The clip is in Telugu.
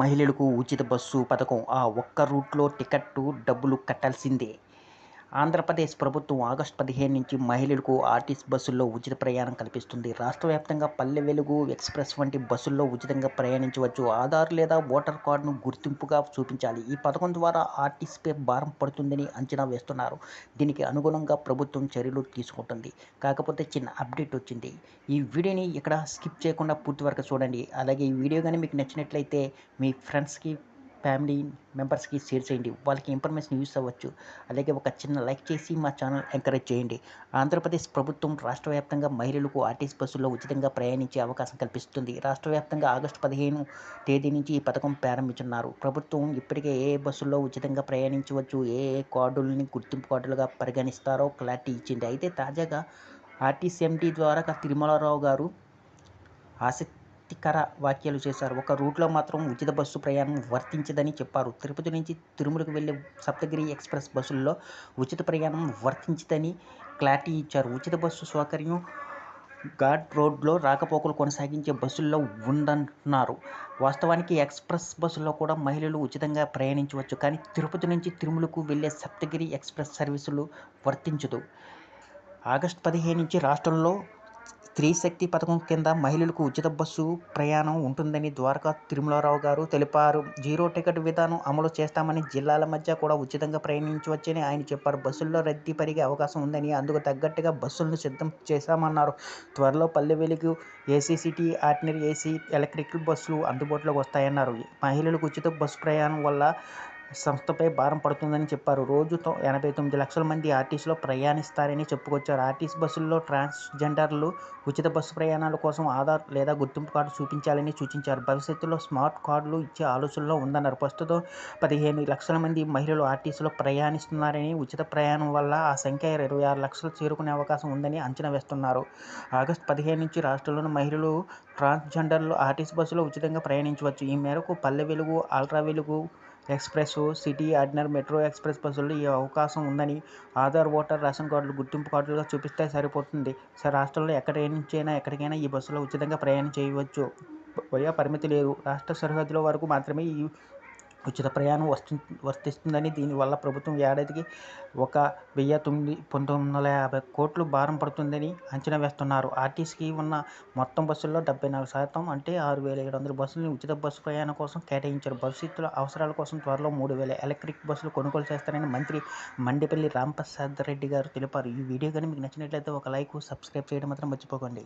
మహిళలకు ఉచిత బస్సు పథకం. ఆ ఒక్క రూట్లో టికెట్టు డబ్బులు కట్టాల్సిందే. ఆంధ్రప్రదేశ్ ప్రభుత్వం ఆగస్టు పదిహేను నుంచి మహిళలకు ఆర్టీసీ బస్సుల్లో ఉచిత ప్రయాణం కల్పిస్తుంది. రాష్ట్ర వ్యాప్తంగా పల్లె వెలుగు ఎక్స్ప్రెస్ వంటి బస్సుల్లో ఉచితంగా ప్రయాణించవచ్చు. ఆధార్ లేదా ఓటర్ కార్డును గుర్తింపుగా చూపించాలి. ఈ పథకం ద్వారా ఆర్టీసీపై భారం పడుతుందని అంచనా వేస్తున్నారు. దీనికి అనుగుణంగా ప్రభుత్వం చర్యలు తీసుకుంటుంది. కాకపోతే చిన్న అప్డేట్ వచ్చింది. ఈ వీడియోని ఇక్కడ స్కిప్ చేయకుండా పూర్తి వరకు చూడండి. అలాగే ఈ వీడియో కానీ మీకు నచ్చినట్లయితే మీ ఫ్రెండ్స్కి ఫ్యామిలీ మెంబర్స్కి షేర్ చేయండి. వాళ్ళకి ఇన్ఫర్మేషన్ యూస్ అవ్వచ్చు. అలాగే ఒక చిన్న లైక్ చేసి మా ఛానల్ ఎంకరేజ్ చేయండి. ఆంధ్రప్రదేశ్ ప్రభుత్వం రాష్ట్ర వ్యాప్తంగా మహిళలకు ఆర్టీసీ బస్సుల్లో ఉచితంగా ప్రయాణించే అవకాశం కల్పిస్తుంది. రాష్ట్ర వ్యాప్తంగా ఆగస్టు పదిహేను తేదీ నుంచి ఈ పథకం ప్రారంభించున్నారు ప్రభుత్వం ఇప్పటికే ఏ బస్సుల్లో ఉచితంగా ప్రయాణించవచ్చు ఏ ఏ కార్డులని గుర్తింపు కార్డులుగా పరిగణిస్తారో క్లారిటీ ఇచ్చింది. అయితే తాజాగా ఆర్టీసీఎంటీ ద్వారా తిరుమలారావు గారు ఆసక్తి ఆసక్తికర వ్యాఖ్యలు చేశారు. ఒక రూట్లో మాత్రం ఉచిత బస్సు ప్రయాణం వర్తించదని చెప్పారు. తిరుపతి నుంచి తిరుమలకు వెళ్ళే సప్తగిరి ఎక్స్ప్రెస్ బస్సుల్లో ఉచిత ప్రయాణం వర్తించదని క్లారిటీ ఇచ్చారు. ఉచిత బస్సు సౌకర్యం ఘాట్ రోడ్లో రాకపోకలు కొనసాగించే బస్సుల్లో ఉందన్నారు వాస్తవానికి ఎక్స్ప్రెస్ బస్సుల్లో కూడా మహిళలు ఉచితంగా ప్రయాణించవచ్చు. కానీ తిరుపతి నుంచి తిరుమలకు వెళ్ళే సప్తగిరి ఎక్స్ప్రెస్ సర్వీసులు వర్తించదు. ఆగస్టు పదిహేను నుంచి రాష్ట్రంలో స్త్రీ శక్తి పథకం కింద మహిళలకు ఉచిత బస్సు ప్రయాణం ఉంటుందని ద్వారకా తిరుమలారావు గారు తెలిపారు. జీరో టికెట్ విధానం అమలు చేస్తామని జిల్లాల మధ్య కూడా ఉచితంగా ప్రయాణించవచ్చని ఆయన చెప్పారు. బస్సుల్లో రద్దీ పెరిగే అవకాశం ఉందని అందుకు తగ్గట్టుగా బస్సులను సిద్ధం చేశామన్నారు. త్వరలో Palle Velugu AC city ordinary AC electrical బస్సులు అందుబాటులోకి వస్తాయన్నారు. మహిళలకు ఉచిత బస్సు ప్రయాణం వల్ల సంస్థపై భారం పడుతుందని చెప్పారు. రోజుతో ఎనభై తొమ్మిది లక్షల మంది ఆర్టీసీలో ప్రయాణిస్తారని చెప్పుకొచ్చారు. ఆర్టీసీ బస్సుల్లో ట్రాన్స్జెండర్లు ఉచిత బస్సు ప్రయాణాల కోసం ఆధార్ లేదా గుర్తింపు కార్డు చూపించాలని సూచించారు. భవిష్యత్తులో స్మార్ట్ కార్డులు ఇచ్చే ఆలోచనలో ఉందన్నారు. ప్రస్తుతం పదిహేను లక్షల మంది మహిళలు ఆర్టీసీలో ప్రయాణిస్తున్నారని ఉచిత ప్రయాణం వల్ల ఆ సంఖ్య ఇరవై ఆరు లక్షలు చేరుకునే అవకాశం ఉందని అంచనా వేస్తున్నారు. ఆగస్టు పదిహేను నుంచి రాష్ట్రంలోని మహిళలు ట్రాన్స్జెండర్లు ఆర్టీసీ బస్సులో ఉచితంగా ప్రయాణించవచ్చు. ఈ మేరకు Palle Velugu ultra Velugu express city ordinary metro express బస్సుల్లో ఈ అవకాశం ఉందని ఆధార్ ఓటర్ రేషన్ కార్డులు గుర్తింపు కార్డులుగా చూపిస్తే సరిపోతుంది. సరే రాష్ట్రంలో ఎక్కడి నుంచైనా ఎక్కడికైనా ఈ బస్సులో ఉచితంగా ప్రయాణం చేయవచ్చు. వయా పరిమితి లేదు. రాష్ట్ర సరిహద్దుల వరకు మాత్రమే ఈ ఉచిత ప్రయాణం వస్తు వర్తిస్తుందని దీనివల్ల ప్రభుత్వం ఏడాదికి ఒక వెయ్యి తొమ్మిది పంతొమ్మిది వందల యాభై కోట్లు భారం పడుతుందని అంచనా వేస్తున్నారు. ఆర్టీసీకి ఉన్న మొత్తం బస్సుల్లో డెబ్బై నాలుగు శాతం అంటే ఆరు వేల ఏడు వందల బస్సులను ఉచిత బస్సు ప్రయాణం కోసం కేటాయించారు. భవిష్యత్తులో అవసరాల కోసం త్వరలో మూడు వేల ఎలక్ట్రిక్ బస్సులు కొనుగోలు చేస్తారని మంత్రి మండిపల్లి రాంప్రసాద్ రెడ్డి గారు తెలిపారు. ఈ వీడియో కానీ మీకు నచ్చినట్లయితే ఒక లైక్ సబ్స్క్రైబ్ చేయడం మాత్రం మర్చిపోకండి.